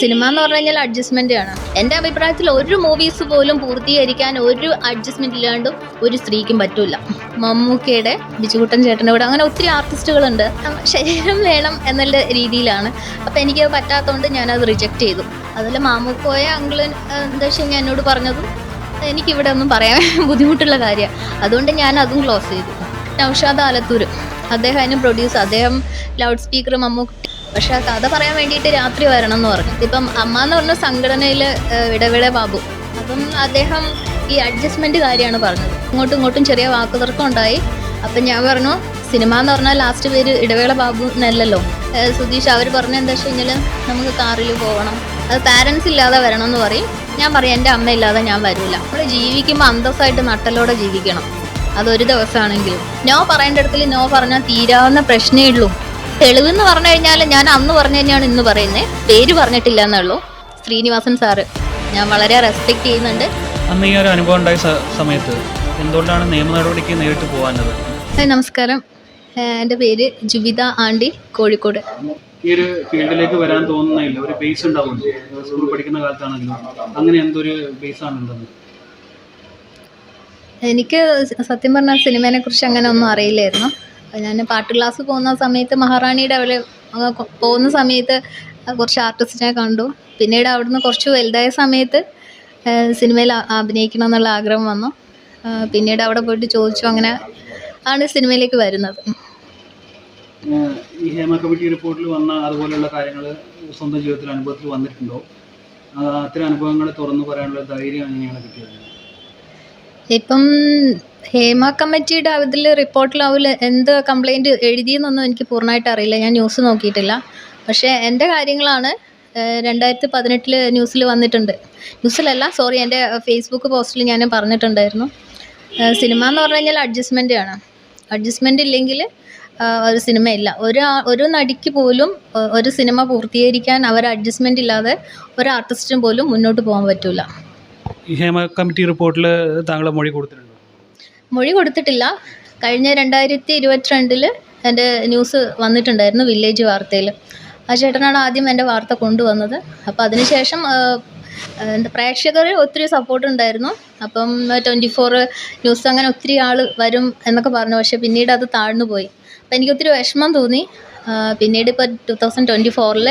Cinema എന്ന് പറഞ്ഞു കഴിഞ്ഞാൽ ആണ്. എന്റെ അഭിപ്രായത്തിൽ ഒരു മൂവീസ് പോലും പൂർത്തീകരിക്കാൻ ഒരു അഡ്ജസ്റ്റ്മെന്റ് ഇല്ലാണ്ടും ഒരു സ്ത്രീക്കും പറ്റൂല മമ്മൂക്കയുടെ ബിജുകുട്ടൻ ചേട്ടന്റെ കൂടെ അങ്ങനെ ഒത്തിരി ആർട്ടിസ്റ്റുകളുണ്ട് ശരീരം വേണം എന്നുള്ള രീതിയിലാണ്. അപ്പോൾ എനിക്ക് പറ്റാത്തതുകൊണ്ട് അത് റിജക്ട് ചെയ്തു. അതുപോലെ മാമുക്കോയ അങ്കിൾ എന്താ കഴിഞ്ഞാൽ എന്നോട് പറഞ്ഞതും എനിക്കിവിടെ ഒന്നും പറയാൻ ബുദ്ധിമുട്ടുള്ള കാര്യമാണ് അതുകൊണ്ട് ഞാൻ അതും ക്ലോസ് ചെയ്തു. നൗഷാദ് ആലത്തൂർ അദ്ദേഹം അതിന് പ്രൊഡ്യൂസ് അദ്ദേഹം ലൗഡ് സ്പീക്കർ മമ്മൂട്ടി പക്ഷെ ആ കഥ പറയാൻ വേണ്ടിയിട്ട് രാത്രി വരണം എന്ന് പറഞ്ഞു. ഇപ്പം അമ്മ എന്ന് പറഞ്ഞ സംഘടനയിൽ ഇടവേള ബാബു. അപ്പം അദ്ദേഹം ഈ അഡ്ജസ്റ്റ്മെന്റ് കാര്യമാണ് പറഞ്ഞത്. ഇങ്ങോട്ടും ഇങ്ങോട്ടും ചെറിയ വാക്കുതർക്കം ഉണ്ടായി. അപ്പം ഞാൻ പറഞ്ഞു സിനിമ എന്ന് പറഞ്ഞാൽ ലാസ്റ്റ് പേര് ഇടവേള ബാബു എന്നല്ലല്ലോ. സുതീഷ് അവർ പറഞ്ഞ എന്താ വെച്ച് കഴിഞ്ഞാൽ നമുക്ക് കാറിൽ പോകണം അത് പാരൻസ് ഇല്ലാതെ വരണം എന്ന് പറയും. ഞാൻ പറയും എന്റെ അമ്മ ഇല്ലാതെ ഞാൻ വരില്ല നമ്മൾ ജീവിക്കുമ്പോൾ അന്തസ്സായിട്ട് നട്ടലോടെ ജീവിക്കണം. അതൊരു ദിവസമാണെങ്കിലും നോ പറയേണ്ട ഇടത്തിൽ നോ പറഞ്ഞാൽ തീരാവുന്ന പ്രശ്നമേ ഉള്ളൂ. തെളിവെന്ന് പറഞ്ഞു കഴിഞ്ഞാൽ ഞാൻ അന്ന് പറഞ്ഞു തന്നെയാണ് ഇന്ന് പറയുന്നത് പേര് പറഞ്ഞിട്ടില്ല എന്നുള്ളൂ ശ്രീനിവാസൻ സാറ്. ഞാൻ വളരെ റെസ്പെക്ട് ചെയ്യുന്നുണ്ട്. അന്ന് ഈ ഒരു അനുഭവം ഉണ്ടായ സമയത്ത് എന്തുകൊണ്ടാണ് നിയമ നടപടിക്ക് നേരിട്ട് പോകാനത് നമസ്കാരം. എന്റെ പേര് ജുബിത ആണ്ടി കോഴിക്കോട്. ഈ ഒരു ഫീൽഡിലേക്ക് വരാൻ തോന്നുന്നില്ല ഒരു ബേസ് ഉണ്ടാവുമല്ലോ സ്കൂൾ പഠിക്കുന്ന കാലത്താണെങ്കിലും. അങ്ങനെ എന്തൊരു ബേസ് ആണ് ഉണ്ടെന്ന്? എനിക്ക് സത്യം പറഞ്ഞാൽ സിനിമേനെ കുറിച്ച് അങ്ങനെ ഒന്നും അറിയില്ലായിരുന്നു. ഞാൻ പാട്ട് ക്ലാസ് പോകുന്ന സമയത്ത് മഹാറാണിയുടെ അവിടെ പോകുന്ന സമയത്ത് കുറച്ച് ആർട്ടിസ്റ്റിനെ കണ്ടു. പിന്നീട് അവിടുന്ന് കുറച്ച് വലുതായ സമയത്ത് സിനിമയിൽ അഭിനയിക്കണം എന്നുള്ള ആഗ്രഹം വന്നു. പിന്നീട് അവിടെ പോയിട്ട് ചോദിച്ചു അങ്ങനെ ആണ് സിനിമയിലേക്ക് വരുന്നത്. ഈ ഹേമ കമ്മിറ്റി റിപ്പോർട്ടിൽ വന്ന അതുപോലെയുള്ള കാര്യങ്ങൾ സ്വന്തം ജീവിതത്തിൽ അനുഭവത്തിൽ വന്നിട്ടുണ്ടോ? അത് അത്തരം അനുഭവങ്ങൾ തുറന്നു പറയാനുള്ള ധൈര്യം എങ്ങനെയാണ് കിട്ടിയത്? ഇപ്പം ഹേമ കമ്മിറ്റിയുടെ അതിൽ റിപ്പോർട്ടിൽ അവർ എന്ത് കംപ്ലൈന്റ് എഴുതിയെന്നൊന്നും എനിക്ക് പൂർണമായിട്ട് അറിയില്ല. ഞാൻ ന്യൂസ് നോക്കിയിട്ടില്ല. പക്ഷേ എന്റെ കാര്യങ്ങളാണ് രണ്ടായിരത്തി പതിനെട്ടിൽ ന്യൂസിൽ വന്നിട്ടുണ്ട്. ന്യൂസിലല്ല സോറി എന്റെ ഫേസ്ബുക്ക് പോസ്റ്റിൽ ഞാൻ പറഞ്ഞിട്ടുണ്ടായിരുന്നു. സിനിമ എന്ന് പറഞ്ഞു കഴിഞ്ഞാൽ അഡ്ജസ്റ്റ്മെന്റ് ആണ്. അഡ്ജസ്റ്റ്മെന്റ് ഇല്ലെങ്കിൽ ഒരു സിനിമയില്ല ഒരു ഒരു നടിക്ക് പോലും ഒരു സിനിമ പൂർത്തീകരിക്കാൻ അവർ അഡ്ജസ്റ്റ്മെന്റ് ഇല്ലാതെ ഒരു ആർട്ടിസ്റ്റിനും പോലും മുന്നോട്ട് പോകാൻ പറ്റില്ല ഹേമ കമ്മിറ്റി റിപ്പോർട്ടിൽ താങ്കളെ മൊഴി കൊടുത്തിട്ടുണ്ടോ? മൊഴി കൊടുത്തിട്ടില്ല. കഴിഞ്ഞ രണ്ടായിരത്തി ഇരുപത്തിരണ്ടിൽ എന്റെ ന്യൂസ് വന്നിട്ടുണ്ടായിരുന്നു വില്ലേജ് വാർത്തയിൽ ആ ചേട്ടനാണ് ആദ്യം എന്റെ വാർത്ത കൊണ്ടുവന്നത്. അപ്പോൾ അതിനുശേഷം പ്രേക്ഷകർ ഒത്തിരി സപ്പോർട്ട് ഉണ്ടായിരുന്നു. അപ്പം ട്വന്റി ഫോർ ന്യൂസ് അങ്ങനെ ഒത്തിരി ആൾ വരും എന്നൊക്കെ പറഞ്ഞു. പക്ഷേ പിന്നീട് അത് താഴ്ന്നു പോയി. അപ്പോൾ എനിക്കൊത്തിരി വിഷമം തോന്നി. പിന്നീട് ഇപ്പോൾ ടു തൗസൻഡ് ട്വന്റി ഫോറിൽ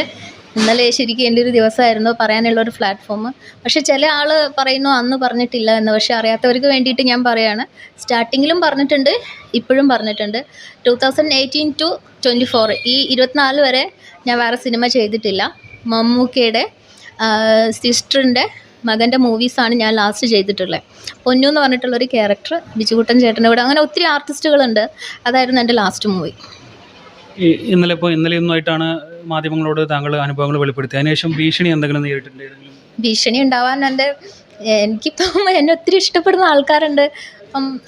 ഇന്നലെ ശരിക്കും എന്റെ ഒരു ദിവസമായിരുന്നു പറയാനുള്ള ഒരു പ്ലാറ്റ്ഫോം പക്ഷേ ചില ആൾ പറയുന്നു അന്ന് പറഞ്ഞിട്ടില്ല എന്ന്. പക്ഷേ അറിയാത്തവർക്ക് വേണ്ടിയിട്ട് ഞാൻ പറയാണ്. സ്റ്റാർട്ടിങ്ങിലും പറഞ്ഞിട്ടുണ്ട് ഇപ്പോഴും പറഞ്ഞിട്ടുണ്ട്. Two thousand eighteen to twenty four ഈ ഇരുപത്തിനാല് വരെ ഞാൻ വേറെ സിനിമ ചെയ്തിട്ടില്ല. മമ്മൂക്കയുടെ സിസ്റ്ററിന്റെ മകന്റെ മൂവീസാണ് ഞാൻ ലാസ്റ്റ് ചെയ്തിട്ടുള്ളത് പൊന്നു എന്ന് പറഞ്ഞിട്ടുള്ളൊരു ക്യാരക്ടർ ബിജുകുട്ടൻ ചേട്ടന്റെ കൂടെ. അങ്ങനെ ഒത്തിരി ആർട്ടിസ്റ്റുകളുണ്ട് അതായിരുന്നു എന്റെ ലാസ്റ്റ് മൂവി ഈ ഇന്നലെ ഇപ്പോൾ ഇന്നലെ ഒന്നുമായിട്ടാണ് മാധ്യമങ്ങളോട് താങ്കൾ അനുഭവങ്ങൾ വെളിപ്പെടുത്തി അതിനുശേഷം ഭീഷണി എന്തെങ്കിലും ഏതെങ്കിലും? ഭീഷണി ഉണ്ടാവാൻ എന്റെ എനിക്കിപ്പം എന്നെ ഒത്തിരി ഇഷ്ടപ്പെടുന്ന ആൾക്കാരുണ്ട്. അപ്പം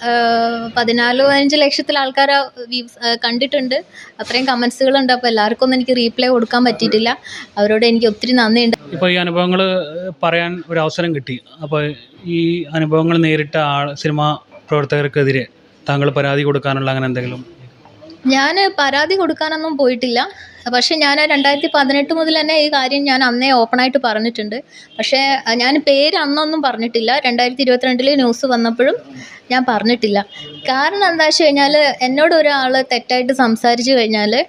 പതിനാല് പതിനഞ്ച് ലക്ഷത്തിൽ ആൾക്കാർ വ്യൂസ് കണ്ടിട്ടുണ്ട്. അത്രയും കമൻസുകളുണ്ട്. അപ്പോൾ എല്ലാവർക്കും ഒന്നും എനിക്ക് റീപ്ലൈ കൊടുക്കാൻ പറ്റിയിട്ടില്ല. അവരോട് എനിക്ക് ഒത്തിരി നന്ദിയുണ്ട്. ഇപ്പോൾ ഈ അനുഭവങ്ങൾ പറയാൻ ഒരു അവസരം കിട്ടി. അപ്പോൾ ഈ അനുഭവങ്ങൾ നേരിട്ട ആൾ സിനിമാ പ്രവർത്തകർക്കെതിരെ താങ്കൾ പരാതി കൊടുക്കാനുള്ള അങ്ങനെ എന്തെങ്കിലും ഞാൻ പരാതി കൊടുക്കാനൊന്നും പോയിട്ടില്ല. പക്ഷേ ഞാൻ രണ്ടായിരത്തി പതിനെട്ട് മുതൽ തന്നെ ഈ കാര്യം ഞാൻ അന്നേ ഓപ്പണായിട്ട് പറഞ്ഞിട്ടുണ്ട്. പക്ഷേ ഞാൻ പേര് അന്നൊന്നും പറഞ്ഞിട്ടില്ല. രണ്ടായിരത്തി ഇരുപത്തിരണ്ടിൽ ന്യൂസ് വന്നപ്പോഴും ഞാൻ പറഞ്ഞിട്ടില്ല. കാരണം എന്താ വെച്ച് കഴിഞ്ഞാൽ എന്നോട് ഒരാൾ തെറ്റായിട്ട് സംസാരിച്ച് കഴിഞ്ഞാൽ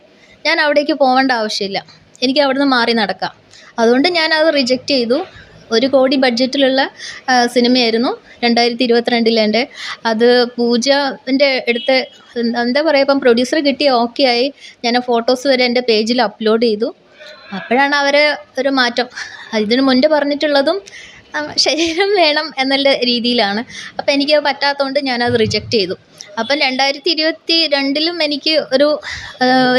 ഞാൻ അവിടേക്ക് പോകേണ്ട ആവശ്യമില്ല. എനിക്ക് അവിടുന്ന് മാറി നടക്കാം. അതുകൊണ്ട് ഞാൻ അത് റിജക്റ്റ് ചെയ്തു. ഒരു കോടി ബഡ്ജറ്റിലുള്ള സിനിമയായിരുന്നു രണ്ടായിരത്തി ഇരുപത്തിരണ്ടിലെന്റെ അത് പൂജന്റെ അടുത്ത് എന്താ- പറയുക ഇപ്പം പ്രൊഡ്യൂസർ കിട്ടിയ ഓക്കെ ആയി. ഞാൻ ഫോട്ടോസ് വരെ എന്റെ പേജിൽ അപ്ലോഡ് ചെയ്തു. അപ്പോഴാണ് അവർ ഒരു മാറ്റം. ഇതിന് മുൻപ് പറഞ്ഞിട്ടുള്ളതും ശരീരം വേണം എന്നുള്ള രീതിയിലാണ്. അപ്പോൾ എനിക്ക് പറ്റാത്തതുകൊണ്ട് ഞാനത് റിജക്റ്റ് ചെയ്തു. അപ്പം രണ്ടായിരത്തി ഇരുപത്തി രണ്ടിലും എനിക്ക് ഒരു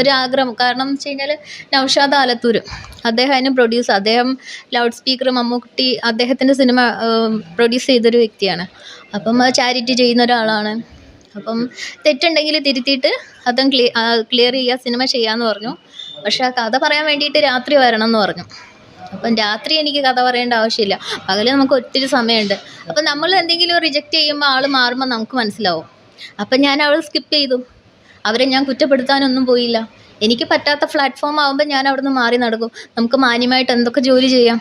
ഒരു ആഗ്രഹം. കാരണം വെച്ച് കഴിഞ്ഞാൽ നൗഷാദ് ആലത്തൂർ അദ്ദേഹം അതിന് പ്രൊഡ്യൂസ് അദ്ദേഹം ലൗഡ് സ്പീക്കർ മമ്മൂട്ടി അദ്ദേഹത്തിന്റെ സിനിമ പ്രൊഡ്യൂസ് ചെയ്തൊരു വ്യക്തിയാണ്. അപ്പം ചാരിറ്റി ചെയ്യുന്ന ഒരാളാണ്. അപ്പം തെറ്റുണ്ടെങ്കിൽ തിരുത്തിയിട്ട് അതും ക്ലിയർ ക്ലിയർ ചെയ്യുക സിനിമ ചെയ്യാമെന്ന് പറഞ്ഞു. പക്ഷെ ആ കഥ പറയാൻ വേണ്ടിയിട്ട് രാത്രി വരണം എന്ന് പറഞ്ഞു. അപ്പം രാത്രി എനിക്ക് കഥ പറയേണ്ട ആവശ്യമില്ല. പകൽ നമുക്ക് ഒത്തിരി സമയമുണ്ട്. അപ്പം നമ്മൾ എന്തെങ്കിലും റിജക്റ്റ് ചെയ്യുമ്പോൾ ആൾ മാറുമ്പോൾ നമുക്ക് മനസ്സിലാവും. അപ്പം ഞാൻ അവൾ സ്കിപ്പ് ചെയ്തു. അവരെ ഞാൻ കുറ്റപ്പെടുത്താനൊന്നും പോയില്ല. എനിക്ക് പറ്റാത്ത പ്ലാറ്റ്ഫോം ആകുമ്പോൾ ഞാൻ അവിടുന്ന് മാറി നടക്കും. നമുക്ക് മാന്യമായിട്ട് എന്തൊക്കെ ജോലി ചെയ്യാം.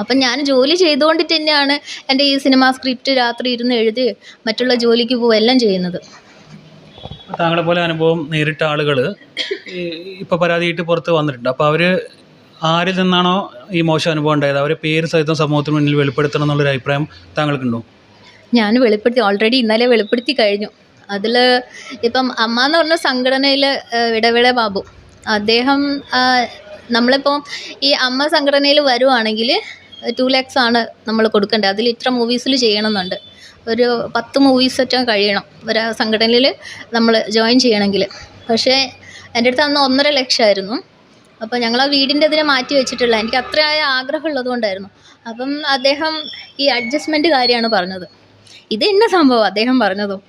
അപ്പം ഞാൻ ജോലി ചെയ്തുകൊണ്ടിട്ട് തന്നെയാണ് എന്റെ ഈ സിനിമ സ്ക്രിപ്റ്റ് രാത്രി ഇരുന്ന് എഴുതി മറ്റുള്ള ജോലിക്ക് പോകുക എല്ലാം ചെയ്യുന്നത്. താങ്കളെ പോലെ അനുഭവം നേരിട്ട ആളുകൾ ഇപ്പോൾ പരാതിയിട്ട് പുറത്ത് വന്നിട്ടുണ്ട്. അപ്പോൾ അവർ ആരിൽ നിന്നാണോ ഈ മോശം അനുഭവം ഉണ്ടായത്? അവരെ പേര് സഹിതം സമൂഹത്തിന് മുന്നിൽ വെളിപ്പെടുത്തണം എന്നുള്ളൊരു അഭിപ്രായം താങ്കൾക്കുണ്ടോ? ഞാൻ വെളിപ്പെടുത്തി ഓൾറെഡി ഇന്നലെ വെളിപ്പെടുത്തി കഴിഞ്ഞു. അതിൽ ഇപ്പം അമ്മ എന്ന് പറഞ്ഞ സംഘടനയിൽ ഇടവേള ബാബു. അദ്ദേഹം നമ്മളിപ്പോൾ ഈ അമ്മ സംഘടനയിൽ വരുവാണെങ്കിൽ ടു ലാക്സ് ആണ് നമ്മൾ കൊടുക്കേണ്ടത് അതിൽ ഇത്ര മൂവീസിൽ ചെയ്യണമെന്നുണ്ട്. ഒരു പത്ത് മൂവീസ് കഴിയണം. ഒരു സംഘടനയിൽ നമ്മൾ ജോയിൻ ചെയ്യണമെങ്കിൽ പക്ഷേ എന്റെ അടുത്ത് അന്ന് ഒന്നര ലക്ഷമായിരുന്നു അപ്പോൾ ഞങ്ങൾ ആ വീടിന്റെ ഇതിനെ മാറ്റി വെച്ചിട്ടുള്ള എനിക്ക് അത്രയായ ആഗ്രഹം കൊണ്ടായിരുന്നു. അപ്പം അദ്ദേഹം ഈ അഡ്ജസ്റ്റ്മെന്റ് കാര്യമാണ് പറഞ്ഞത്. ഇത് എന്നെ സംഭവം? അദ്ദേഹം പറഞ്ഞതും?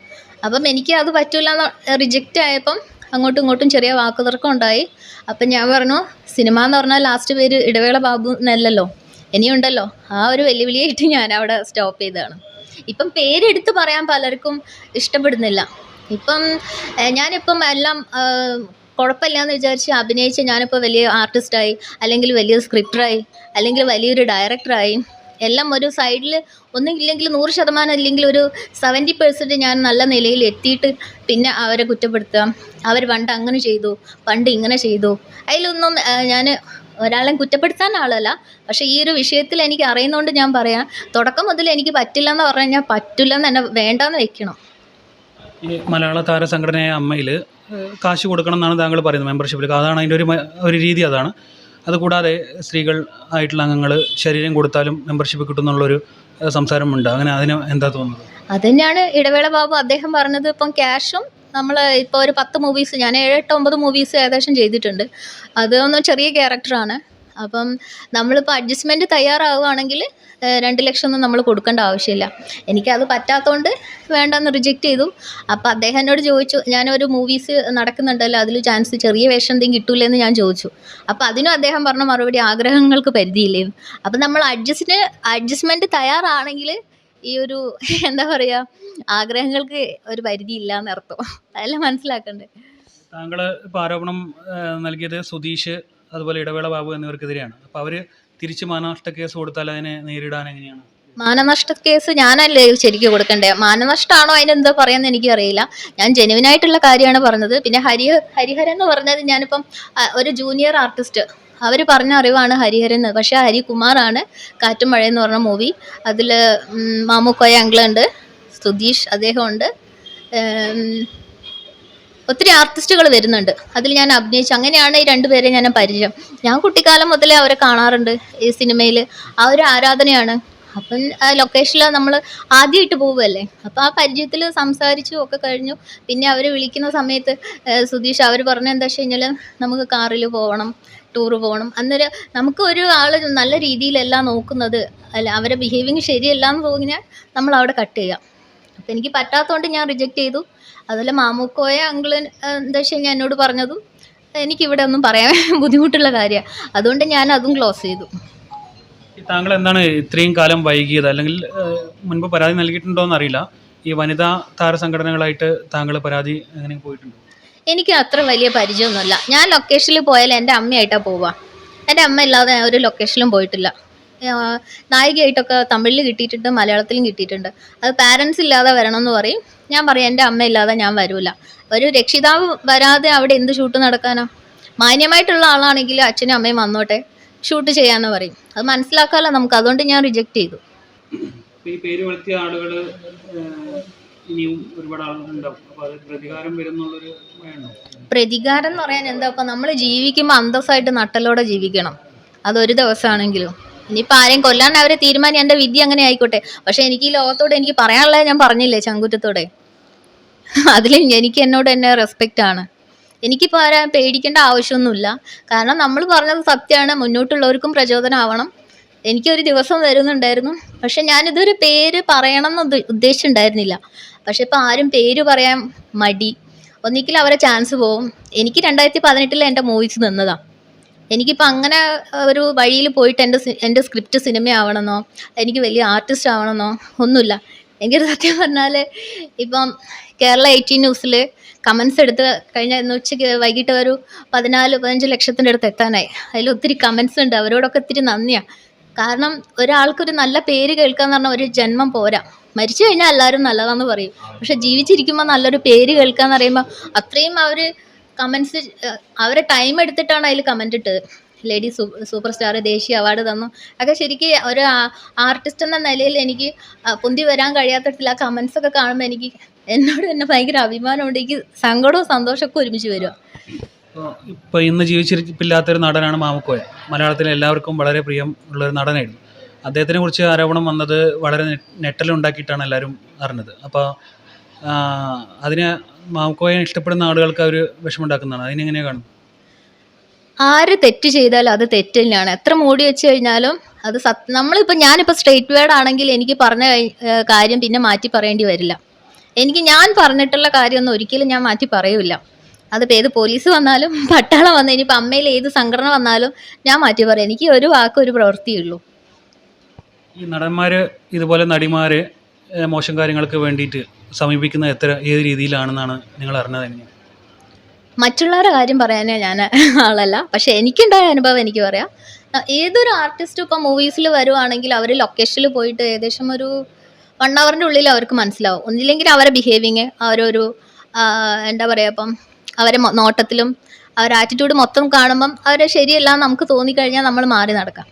അപ്പം എനിക്ക് അത് പറ്റില്ല എന്ന് റിജക്റ്റ് ആയപ്പം അങ്ങോട്ടും ഇങ്ങോട്ടും ചെറിയ വാക്കുതർക്കം ഉണ്ടായി. അപ്പം ഞാൻ പറഞ്ഞു സിനിമ എന്ന് പറഞ്ഞാൽ ലാസ്റ്റ് പേര് ഇടവേള ബാബു എന്നല്ലല്ലോ. ഇനിയുണ്ടല്ലോ. ആ ഒരു വെല്ലുവിളിയായിട്ട് ഞാൻ അവിടെ സ്റ്റോപ്പ് ചെയ്തതാണ്. ഇപ്പം പേരെടുത്ത് പറയാൻ പലർക്കും ഇഷ്ടപ്പെടുന്നില്ല. ഇപ്പം ഞാനിപ്പം എല്ലാം കുഴപ്പമില്ല എന്ന് വിചാരിച്ച് അഭിനയിച്ച് ഞാനിപ്പോൾ വലിയ ആർട്ടിസ്റ്റായി അല്ലെങ്കിൽ വലിയ സ്ക്രിപ്റ്ററായി അല്ലെങ്കിൽ വലിയൊരു ഡയറക്ടറായി എല്ലാം ഒരു സൈഡിൽ ഒന്നുമില്ലെങ്കിൽ നൂറ് ശതമാനം ഇല്ലെങ്കിൽ ഒരു സെവന്റി പെർസെന്റ് ഞാൻ നല്ല നിലയിൽ എത്തിയിട്ട് പിന്നെ അവരെ കുറ്റപ്പെടുത്തുക. അവർ പണ്ട് അങ്ങനെ ചെയ്തു പണ്ട് ഇങ്ങനെ ചെയ്തു. അതിലൊന്നും ഞാൻ ഒരാളെ കുറ്റപ്പെടുത്താൻ ആളല്ല. പക്ഷേ ഈ ഒരു വിഷയത്തിൽ എനിക്ക് അറിയുന്നതുകൊണ്ട് ഞാൻ പറയാം തുടക്കം മുതൽ എനിക്ക് പറ്റില്ല എന്ന് പറഞ്ഞു കഴിഞ്ഞാൽ പറ്റില്ല എന്ന് തന്നെ വേണ്ടാന്ന് വെക്കണം. ഈ മലയാള താര സംഘടനയായ അമ്മയിൽ കാശ് കൊടുക്കണം എന്നാണ് താങ്കൾ പറയുന്നത് മെമ്പർഷിപ്പിൽ അതാണ് അതിന്റെ ഒരു ഒരു രീതി അതാണ്. അതുകൂടാതെ സ്ത്രീകൾ ആയിട്ടുള്ള അംഗങ്ങൾ ശരീരം കൊടുത്താലും മെമ്പർഷിപ്പ് കിട്ടുമെന്നുള്ളൊരു സംസാരമുണ്ട്. അങ്ങനെ അതിന് എന്താ തോന്നുന്നത്? അത് തന്നെയാണ് ഇടവേള ബാബു അദ്ദേഹം പറഞ്ഞത് ഇപ്പം ക്യാഷും നമ്മൾ ഇപ്പോൾ ഒരു പത്ത് മൂവീസ് ഞാൻ ഏഴ് എട്ട് ഒമ്പത് മൂവീസ് ഏകദേശം ചെയ്തിട്ടുണ്ട്. അതൊന്നും ചെറിയ ക്യാരക്ടറാണ് അപ്പം നമ്മളിപ്പോൾ അഡ്ജസ്റ്റ്മെന്റ് തയ്യാറാവുകയാണെങ്കിൽ രണ്ട് ലക്ഷം ഒന്നും നമ്മൾ കൊടുക്കേണ്ട ആവശ്യമില്ല. എനിക്കത് പറ്റാത്തതുകൊണ്ട് വേണ്ടെന്ന് റിജക്റ്റ് ചെയ്തു. അപ്പോൾ അദ്ദേഹം എന്നോട് ചോദിച്ചു ഞാനൊരു മൂവീസ് നടക്കുന്നുണ്ടല്ലോ അതിൽ ചാൻസ് ചെറിയ വേഷം എന്തെങ്കിലും കിട്ടൂലെന്ന് ഞാൻ ചോദിച്ചു. അപ്പോൾ അതിനും അദ്ദേഹം പറഞ്ഞ മറുപടി ആഗ്രഹങ്ങൾക്ക് പരിധിയില്ലേ? അപ്പം നമ്മൾ അഡ്ജസ്റ്റിന് അഡ്ജസ്റ്റ്മെന്റ് തയ്യാറാണെങ്കിൽ ഈ ഒരു എന്താ പറയുക ആഗ്രഹങ്ങൾക്ക് ഒരു പരിധി ഇല്ല എന്നർത്ഥം. അതെല്ലാം മനസ്സിലാക്കണ്ടേ? താങ്കൾ ഇപ്പോൾ ആരോപണം നൽകിയത് സുധീഷ് അതുപോലെ ഇടവേള ബാബു എന്നിവർക്കെതിരെയാണ്. അപ്പോൾ അവർ തിരിച്ച് മാനനഷ്ട കേസ് കൊടുത്താൽ അതിനെ നേരിടാൻ എങ്ങനെയാണ്? മാനനഷ്ട കേസ് ഞാനല്ലേ ശരിക്കും കൊടുക്കണ്ടേ? മാനനഷ്ടമാണോ അതിനെന്തോ പറയാന്ന് എനിക്കറിയില്ല. ഞാൻ ജെനുവിനായിട്ടുള്ള കാര്യമാണ് പറഞ്ഞത്. പിന്നെ ഹരി ഹരിഹരൻ എന്ന് പറഞ്ഞത് ഞാനിപ്പം ഒരു ജൂനിയർ ആർട്ടിസ്റ്റ് അവർ പറഞ്ഞ അറിവാണ് ഹരിഹരൻ. പക്ഷേ ഹരികുമാറാണ് കാറ്റും മഴ എന്ന് പറഞ്ഞ മൂവി അതിൽ മാമുക്കോയ അങ്കിളുണ്ട്. സുധീഷ് അദ്ദേഹമുണ്ട്. ഒത്തിരി ആർട്ടിസ്റ്റുകൾ വരുന്നുണ്ട്. അതിൽ ഞാൻ അഭിനയിച്ചു. അങ്ങനെയാണ് ഈ രണ്ടുപേരെ ഞാൻ പരിചയം. ഞാൻ കുട്ടിക്കാലം മുതലേ അവരെ കാണാറുണ്ട് ഈ സിനിമയിൽ ആ ഒരു ആരാധനയാണ്. അപ്പം ആ ലൊക്കേഷനിൽ നമ്മൾ ആദ്യമായിട്ട് പോവുമല്ലേ അപ്പോൾ ആ പരിചയത്തിൽ സംസാരിച്ചു ഒക്കെ കഴിഞ്ഞു. പിന്നെ അവർ വിളിക്കുന്ന സമയത്ത് സുധീഷ് അവർ പറഞ്ഞ എന്താ വെച്ച് കഴിഞ്ഞാൽ നമുക്ക് കാറിൽ പോകണം ടൂർ പോകണം അന്നേരം നമുക്ക് ഒരു ആൾ നല്ല രീതിയിലല്ല നോക്കുന്നത്. അല്ല അവരെ ബിഹേവിങ് ശരിയല്ല എന്ന് തോന്നിയാൽ നമ്മൾ അവിടെ കട്ട് ചെയ്യാം. അപ്പം എനിക്ക് പറ്റാത്തതുകൊണ്ട് ഞാൻ റിജക്റ്റ് ചെയ്തു. അതുപോലെ മാമൂക്കോയ അങ്കിൾ എന്താ വെച്ച് കഴിഞ്ഞാൽ എന്നോട് പറഞ്ഞതും എനിക്കിവിടെ ഒന്നും പറയാൻ ബുദ്ധിമുട്ടുള്ള കാര്യമാണ് അതുകൊണ്ട് ഞാൻ അതും ക്ലോസ് ചെയ്തു. താങ്കൾ എന്താണ് ഇത്രയും കാലം വൈകിയത്? അല്ലെങ്കിൽ മുൻപ് പരാതി നൽകിയിട്ടുണ്ടോ എന്നറിയില്ല ഈ വനിതാ താര സംഘടനകളായിട്ട് താങ്കൾ പരാതി എങ്ങനെ പോയിട്ടുണ്ട്? എനിക്ക് അത്ര വലിയ പരിചയമൊന്നുമില്ല. ഞാൻ ലൊക്കേഷനിൽ പോയാൽ എന്റെ അമ്മയായിട്ടാണ് പോവുക. എന്റെ അമ്മ ഇല്ലാതെ ഒരു ലൊക്കേഷനിലും പോയിട്ടില്ല. നായികയായിട്ടൊക്കെ തമിഴിൽ കിട്ടിയിട്ടുണ്ട് മലയാളത്തിലും കിട്ടിയിട്ടുണ്ട്. അത് പാരൻസ് ഇല്ലാതെ വരണം എന്ന് പറയും. ഞാൻ പറയും എന്റെ അമ്മ ഇല്ലാതെ ഞാൻ വരൂല. ഒരു രക്ഷിതാവ് വരാതെ അവിടെ എന്ത് ഷൂട്ട് നടക്കാനോ? മാന്യമായിട്ടുള്ള ആളാണെങ്കിൽ അച്ഛനും അമ്മയും വന്നോട്ടെ ഷൂട്ട് ചെയ്യാന്ന് പറയും. അത് മനസ്സിലാക്കാമല്ലോ നമുക്ക്. അതുകൊണ്ട് ഞാൻ റിജക്ട് ചെയ്തു. ഈ പേര് വളർത്തിയ ആളുകൾ ഇനിയും ഒരുപാട് ആളുകളുണ്ടാവും. അപ്പോൾ അത് പ്രതികാരം വരുന്നുള്ളൊരു ഭയമുണ്ടോ? പ്രതികാരം എന്ന് പറയാൻ എന്താ? ഇപ്പം നമ്മൾ ജീവിക്കുമ്പോൾ അന്തസ്സായിട്ട് നട്ടലോടെ ജീവിക്കണം. അതൊരു ദിവസമാണെങ്കിലും ഇനിയിപ്പോൾ ആരെയും കൊല്ലാൻ അവരെ തീരുമാനം എന്റെ വിധി അങ്ങനെ ആയിക്കോട്ടെ. പക്ഷേ എനിക്ക് ഈ ലോകത്തോട് എനിക്ക് പറയാനുള്ളത് ഞാൻ പറഞ്ഞില്ലേ ചങ്കുറ്റത്തോടെ അതിൽ എനിക്ക് എന്നോട് എന്നെ റെസ്പെക്റ്റ് ആണ്. എനിക്കിപ്പോൾ ആരാ പേടിക്കേണ്ട ആവശ്യമൊന്നുമില്ല. കാരണം നമ്മൾ പറഞ്ഞത് സത്യമാണ്. മുന്നോട്ടുള്ളവർക്കും പ്രചോദനമാവണം. എനിക്കൊരു ദിവസം വരുന്നുണ്ടായിരുന്നു. പക്ഷെ ഞാനിതൊരു പേര് പറയണം എന്ന് ഉദ്ദ- ഉദ്ദേശിച്ചിട്ടുണ്ടായിരുന്നില്ല. പക്ഷെ ഇപ്പോൾ ആരും പേര് പറയാൻ മടി. ഒന്നിക്കിൽ അവരെ ചാൻസ് പോവും. എനിക്ക് രണ്ടായിരത്തി പതിനെട്ടിൽ എന്റെ മൂവിസ് നിന്നതാണ് എനിക്കിപ്പോൾ അങ്ങനെ ഒരു വഴിയിൽ പോയിട്ട് എന്റെ എന്റെ സ്ക്രിപ്റ്റ് സിനിമയാവണമെന്നോ എനിക്ക് വലിയ ആർട്ടിസ്റ്റ് ആവണമെന്നോ ഒന്നുമില്ല. എനിക്ക് സത്യം പറഞ്ഞാൽ ഇപ്പം കേരള എയ്റ്റീൻ ന്യൂസിൽ കമൻസ് എടുത്ത് കഴിഞ്ഞ ഇന്ന് ഉച്ചയ്ക്ക് വൈകിട്ട് ഒരു പതിനാല് പതിനഞ്ച് ലക്ഷത്തിന്റെ അടുത്ത് എത്താനായി. അതിൽ ഒത്തിരി കമൻസ് ഉണ്ട് അവരോടൊക്കെ ഒത്തിരി നന്ദിയാണ് കാരണം ഒരാൾക്കൊരു നല്ല പേര് കേൾക്കാന്ന് പറഞ്ഞാൽ ഒരു ജന്മം പോരാ. മരിച്ചു കഴിഞ്ഞാൽ എല്ലാവരും നല്ലതാന്ന് പറയും. പക്ഷെ ജീവിച്ചിരിക്കുമ്പോൾ നല്ലൊരു പേര് കേൾക്കാന്ന് പറയുമ്പോൾ അത്രയും അവർ കമൻസ് അവരെ ടൈം എടുത്തിട്ടാണ് അതിൽ കമന്റ് ഇട്ടത്. ലേഡി സൂപ്പർ സ്റ്റാർ ദേശീയ അവാർഡ് തന്നു. അതൊക്കെ ശരിക്കും ഒരു ആർട്ടിസ്റ്റ് എന്ന നിലയിൽ എനിക്ക് പൊന്തി വരാൻ കഴിയാത്തടത്തിൽ ആ കമൻസ് ഒക്കെ കാണുമ്പോൾ എനിക്ക് എന്നോട് തന്നെ ഭയങ്കര അഭിമാനമുണ്ട് എനിക്ക് സങ്കടവും സന്തോഷമൊക്കെ ഒരുമിച്ച് വരിക ഇപ്പൊ ഇന്ന് ജീവിച്ചിരിപ്പില്ലാത്തൊരു നടനാണ് മാമക്കോയ. മലയാളത്തിലെ എല്ലാവർക്കും വളരെ പ്രിയം ഉള്ളൊരു നടനായിരുന്നു. അദ്ദേഹത്തിനെ കുറിച്ച് ആരോപണം വന്നത് വളരെ നെട്ടലുണ്ടാക്കിയിട്ടാണ് എല്ലാവരും അറിഞ്ഞത്. അപ്പോൾ അതിനെ മാമുക്കോയെ ഇഷ്ടപ്പെടുന്ന ആളുകൾക്ക് അവർ വിഷമുണ്ടാക്കുന്നതാണ് അതിനെങ്ങനെയാണ് കാണും ആര് തെറ്റ് ചെയ്താലും അത് തെറ്റ് തന്നെയാണ് എത്ര മൂടി വെച്ച് കഴിഞ്ഞാലും അത് സത് നമ്മളിപ്പോൾ ഞാനിപ്പോൾ സ്ട്രേറ്റ് വേർഡ് ആണെങ്കിൽ എനിക്ക് പറഞ്ഞ കാര്യം പിന്നെ മാറ്റി പറയേണ്ടി വരില്ല. എനിക്ക് ഞാൻ പറഞ്ഞിട്ടുള്ള കാര്യമൊന്നും ഒരിക്കലും ഞാൻ മാറ്റി പറയൂല അതിപ്പോൾ ഏത് പോലീസ് വന്നാലും പട്ടാളം വന്നാലും ഇനിയിപ്പോൾ അമ്മയിൽ ഏത് സംഘടന വന്നാലും ഞാൻ മാറ്റി പറയും. എനിക്ക് ഒരു വാക്ക് ഒരു പ്രവൃത്തിയുള്ളൂ ഈ നടന്മാർ ഇതുപോലെ നടിമാർ മോശം കാര്യങ്ങൾക്ക് വേണ്ടിയിട്ട് സമീപിക്കുന്ന എത്ര ഏത് രീതിയിലാണെന്നാണ് നിങ്ങൾ അറിഞ്ഞത് തന്നെ മറ്റുള്ളവരുടെ കാര്യം പറയാനേ ഞാൻ ആളല്ല. പക്ഷെ എനിക്കുണ്ടായ അനുഭവം എനിക്ക് പറയാം. ഏതൊരു ആർട്ടിസ്റ്റും ഇപ്പം മൂവീസിൽ വരുവാണെങ്കിൽ അവർ ലൊക്കേഷനിൽ പോയിട്ട് ഏകദേശം ഒരു വൺ അവറിന്റെ ഉള്ളിൽ അവർക്ക് മനസ്സിലാവും. ഒന്നില്ലെങ്കിൽ അവരെ ബിഹേവിങ് അവരൊരു എന്താ പറയുക ഇപ്പം അവരെ നോട്ടത്തിലും അവരുടെ ആറ്റിറ്റ്യൂഡ് മൊത്തം കാണുമ്പം അവരെ ശരിയല്ല നമുക്ക് തോന്നിക്കഴിഞ്ഞാൽ നമ്മൾ മാറി നടക്കാം.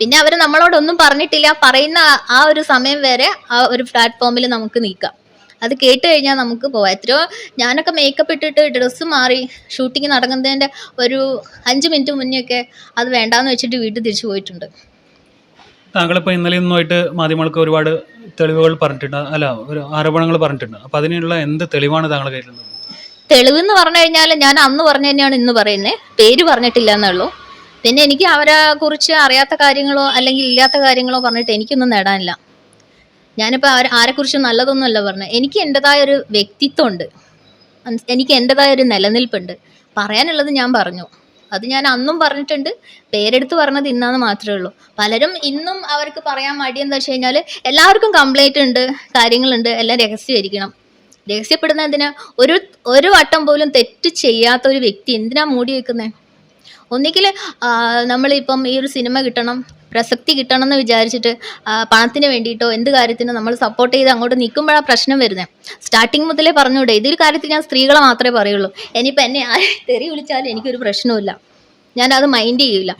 പിന്നെ അവർ നമ്മളോടൊന്നും പറഞ്ഞിട്ടില്ല. പറയുന്ന ആ- ഒരു സമയം വരെ ആ ഒരു പ്ലാറ്റ്ഫോമിൽ നമുക്ക് നീക്കാം അത് കേട്ട് കഴിഞ്ഞാൽ നമുക്ക് പോവാം. എത്രയോ ഞാനൊക്കെ മേക്കപ്പ് ഇട്ടിട്ട് ഡ്രസ്സ് മാറി ഷൂട്ടിങ് നടക്കുന്നതിന്റെ ഒരു അഞ്ച് മിനിറ്റ് മുന്നേ ഒക്കെ അത് വേണ്ടാന്ന് വെച്ചിട്ട് വീട്ടിൽ തിരിച്ചു പോയിട്ടുണ്ട്. താങ്കളിപ്പോൾ ഇന്നലെ ഇന്നുമായിട്ട് മാധ്യമങ്ങൾക്ക് ഒരുപാട് തെളിവുകൾ പറഞ്ഞിട്ടുണ്ട്. അല്ല ഒരു ആരോപണങ്ങൾ പറഞ്ഞിട്ടുണ്ട്. അപ്പോൾ അതിനുള്ള എന്ത് തെളിവാണ് താങ്കൾ കയ്യിലുള്ളത് തെളിവെന്ന് പറഞ്ഞു കഴിഞ്ഞാൽ ഞാൻ അന്ന് പറഞ്ഞു തന്നെയാണ് ഇന്ന് പറയുന്നത് പേര് പറഞ്ഞിട്ടില്ല എന്നുള്ളൂ പിന്നെ എനിക്ക് അവരെ കുറിച്ച് അറിയാത്ത കാര്യങ്ങളോ അല്ലെങ്കിൽ ഇല്ലാത്ത കാര്യങ്ങളോ പറഞ്ഞിട്ട് എനിക്കൊന്നും നേടാനില്ല. ഞാനിപ്പോൾ അവർ ആരെക്കുറിച്ചും നല്ലതൊന്നും അല്ല പറഞ്ഞത്. എനിക്ക് എന്റെതായ ഒരു വ്യക്തിത്വമുണ്ട്. എനിക്ക് എന്റെതായ ഒരു നിലനിൽപ്പുണ്ട്. പറയാനുള്ളത് ഞാൻ പറഞ്ഞു. അത് ഞാൻ അന്നും പറഞ്ഞിട്ടുണ്ട്. പേരെടുത്ത് പറഞ്ഞത് ഇന്നാന്ന് മാത്രമേ ഉള്ളൂ. പലരും ഇന്നും അവർക്ക് പറയാൻ മടി എന്താ വെച്ച് കഴിഞ്ഞാൽ എല്ലാവർക്കും കംപ്ലൈന്റ് ഉണ്ട് കാര്യങ്ങളുണ്ട് എല്ലാം രഹസ്യമായിരിക്കണം. രഹസ്യപ്പെടുന്ന എന്തിനാ? ഒരു ഒരു വട്ടം പോലും തെറ്റ് ചെയ്യാത്ത ഒരു വ്യക്തി എന്തിനാ മൂടി വെക്കുന്നത് ഒന്നുകിൽ നമ്മളിപ്പം ഈ ഒരു സിനിമ കിട്ടണം പ്രസക്തി കിട്ടണം എന്ന് വിചാരിച്ചിട്ട് പണത്തിന് വേണ്ടിയിട്ടോ എന്ത് കാര്യത്തിനോ നമ്മൾ സപ്പോർട്ട് ചെയ്ത് അങ്ങോട്ട് നിൽക്കുമ്പോഴാണ് പ്രശ്നം വരുന്നത് സ്റ്റാർട്ടിങ് മുതലേ പറഞ്ഞുകൂടെ ഇതൊരു കാര്യത്തിൽ ഞാൻ സ്ത്രീകളെ മാത്രമേ പറയുള്ളൂ. ഇനിയിപ്പോൾ എന്നെ തെറി വിളിച്ചാലും എനിക്കൊരു പ്രശ്നവുമില്ല. ഞാനത് മൈൻഡ് ചെയ്യില്ല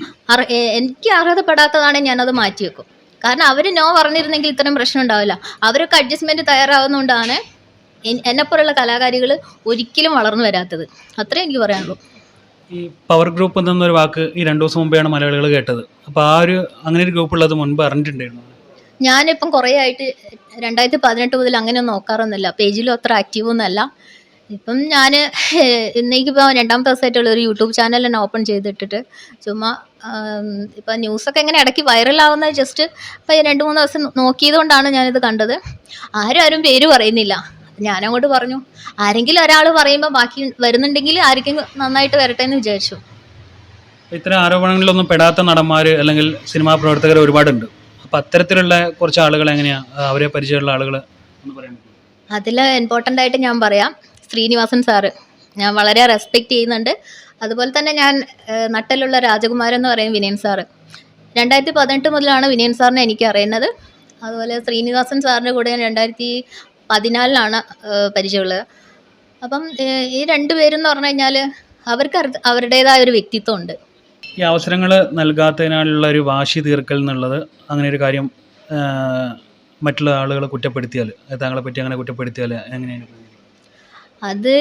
എനിക്ക് അർഹതപ്പെടാത്തതാണെങ്കിൽ ഞാനത് മാറ്റി വെക്കും കാരണം അവർ നോ പറഞ്ഞിരുന്നെങ്കിൽ ഇത്തരം പ്രശ്നം ഉണ്ടാവില്ല. അവരൊക്കെ അഡ്ജസ്റ്റ്മെന്റ് തയ്യാറാവുന്നതുകൊണ്ടാണ് എന്നെപ്പോലുള്ള കലാകാരികൾ ഒരിക്കലും വളർന്നു വരാത്തത്. അത്രേ എനിക്ക് പറയാനുള്ളൂ. ഈ പവർ ഗ്രൂപ്പ് എന്നൊരു വാക്ക് ഈ രണ്ടു ദിവസം മുമ്പെയാണ് മലയാളികൾ കേട്ടത്. അപ്പോൾ ആ ഒരു അങ്ങനെ ഒരു ഗ്രൂപ്പ് ഉള്ളത് മുൻപ് അറിഞ്ഞിട്ടുണ്ടായിരുന്നു? ഞാനിപ്പം കുറേ ആയിട്ട് രണ്ടായിരത്തി പതിനെട്ട് മുതൽ അങ്ങനെ നോക്കാറൊന്നുമില്ല. പേജിലും അത്ര ആക്റ്റീവ് ഒന്നുമല്ല. ഇപ്പം ഞാൻ ഇന്നേക്കിപ്പോൾ രണ്ടാമത്തെ ദിവസമായിട്ടുള്ള ഒരു യൂട്യൂബ് ചാനൽ തന്നെ ഓപ്പൺ ചെയ്തിട്ടിട്ട് ചുമ്മാ ഇപ്പം ന്യൂസൊക്കെ ഇങ്ങനെ ഇടയ്ക്ക് വൈറലാവുന്നത് ജസ്റ്റ് ഇപ്പം രണ്ട് മൂന്ന് ദിവസം നോക്കിയത് കൊണ്ടാണ് ഞാനിത് കണ്ടത്. ആരും ആരും പേര് പറയുന്നില്ല. ഞാനങ്ങോട്ട് പറഞ്ഞു ആരെങ്കിലും ഒരാൾ പറയുമ്പോൾ ബാക്കി വരുന്നുണ്ടെങ്കിൽ ആരെങ്കിലും നന്നായിട്ട് വരട്ടെ എന്ന് വിചാരിച്ചു. ഇത്തരം ആരോപണങ്ങളിലൊന്നും പെടാത്ത നടന്മാർ അല്ലെങ്കിൽ സിനിമാ പ്രവർത്തകർ ഒരുപാടുണ്ട്. അപ്പം അത്തരത്തിലുള്ള കുറച്ച് ആളുകൾ എങ്ങനെയാണ് അവരെ പരിചയമുള്ള ആളുകൾ അതിൽ ഇമ്പോർട്ടന്റ് ആയിട്ട് ഞാൻ പറയാം ശ്രീനിവാസൻ സാറ്. ഞാൻ വളരെ റെസ്പെക്റ്റ് ചെയ്യുന്നുണ്ട്. അതുപോലെ തന്നെ ഞാൻ നട്ടലുള്ള രാജകുമാരൻ എന്ന് പറയും വിനയൻ സാറ്. രണ്ടായിരത്തി പതിനെട്ട് മുതലാണ് വിനയൻ സാറിനെ എനിക്ക് അറിയുന്നത്. അതുപോലെ ശ്രീനിവാസൻ സാറിന്റെ കൂടെ ഞാൻ രണ്ടായിരത്തി പതിനാലിലാണ് ഏഹ്, പരിചയമുള്ളത്. അപ്പം ഈ രണ്ടുപേരെന്ന് പറഞ്ഞു കഴിഞ്ഞാൽ അവർക്ക് അവരുടേതായ ഒരു വ്യക്തിത്വം ഉണ്ട് ഈ അവസരങ്ങൾ നൽകാത്തതിനാലുള്ള ഒരു വാശി തീർക്കൽ എന്നുള്ളത് അങ്ങനെ ഒരു കാര്യം മറ്റുള്ള ആളുകളെ കുറ്റപ്പെടുത്തിയാൽ താങ്കളെ പറ്റി അങ്ങനെ കുറ്റപ്പെടുത്തിയാൽ എങ്ങനെയാണ്? അത്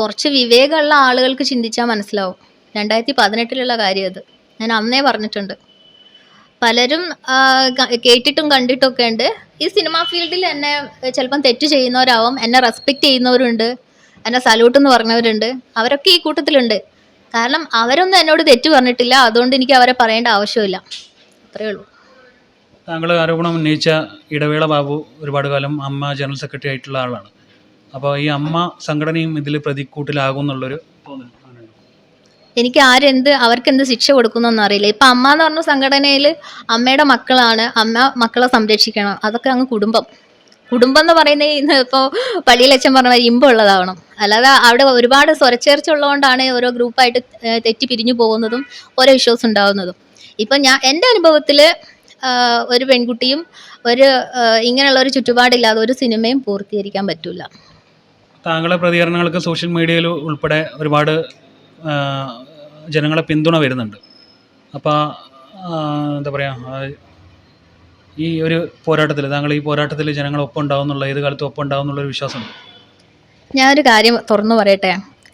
കുറച്ച് വിവേകമുള്ള ആളുകൾക്ക് ചിന്തിച്ചാൽ മനസ്സിലാവും. രണ്ടായിരത്തി പതിനെട്ടിലുള്ള കാര്യം അത്. ഞാൻ അന്നേ പറഞ്ഞിട്ടുണ്ട്. പലരും കേട്ടിട്ടും കണ്ടിട്ടൊക്കെ ഉണ്ട്. ഈ സിനിമാ ഫീൽഡിൽ എന്നെ ചിലപ്പം തെറ്റ് ചെയ്യുന്നവരാവും എന്നെ റെസ്പെക്റ്റ് ചെയ്യുന്നവരുണ്ട് എന്നെ സല്യൂട്ട് എന്ന് പറഞ്ഞവരുണ്ട്. അവരൊക്കെ ഈ കൂട്ടത്തിലുണ്ട്. കാരണം അവരൊന്നും എന്നോട് തെറ്റ് പറഞ്ഞിട്ടില്ല. അതുകൊണ്ട് എനിക്ക് അവരെ പറയേണ്ട ആവശ്യമില്ല. അത്രേ ഉള്ളൂ. താങ്കൾ ആരോപണം ഉന്നയിച്ച ഇടവേള ബാബു ഒരുപാട് കാലം അമ്മ ജനറൽ സെക്രട്ടറി ആയിട്ടുള്ള ആളാണ്. അപ്പോൾ ഈ അമ്മ സംഘടനയും ഇതിൽ പ്രതിക്കൂട്ടിലാകും എന്നുള്ളൊരു അങ്ങനെയുണ്ടോ? എനിക്ക് ആരെന്ത് അവർക്ക് എന്ത് ശിക്ഷ കൊടുക്കുന്നൊന്നും അറിയില്ല. ഇപ്പം അമ്മ എന്ന് പറഞ്ഞ സംഘടനയിൽ അമ്മയുടെ മക്കളാണ് അമ്മ മക്കളെ സംരക്ഷിക്കണം. അതൊക്കെ അങ്ങ് കുടുംബം. കുടുംബം എന്ന് പറയുന്നത് ഇന്ന് ഇപ്പോൾ പള്ളിയിലച്ഛൻ പറഞ്ഞ ഇമ്പുള്ളതാവണം അല്ലാതെ അവിടെ ഒരുപാട് സ്വരച്ചേർച്ച ഉള്ളതുകൊണ്ടാണ് ഓരോ ഗ്രൂപ്പായിട്ട് തെറ്റി പിരിഞ്ഞു പോകുന്നതും ഓരോ ഇഷ്യൂസ് ഉണ്ടാകുന്നതും ഇപ്പം ഞാൻ എന്റെ അനുഭവത്തിൽ ഒരു പെൺകുട്ടിയും ഒരു ഇങ്ങനെയുള്ള ഒരു ചുറ്റുപാടില്ലാതെ ഒരു സിനിമയും പൂർത്തീകരിക്കാൻ പറ്റില്ല താങ്കളുടെ പ്രതികരണങ്ങൾക്ക് സോഷ്യൽ മീഡിയയിൽ ഉൾപ്പെടെ ഒരുപാട് ജനങ്ങളെ പിന്തുണ വരുന്നുണ്ട്. അപ്പോൾ എന്താ പറയുക ഈ ഒരു പോരാട്ടത്തിൽ താങ്കൾ ഈ പോരാട്ടത്തിൽ ജനങ്ങൾ ഉണ്ടാവും എന്നുള്ള ഏത് കാലത്തും ഒപ്പം ഉണ്ടാവും എന്നുള്ളൊരു വിശ്വാസമുണ്ട് ഞാനൊരു കാര്യം തുറന്നു പറയട്ടെ.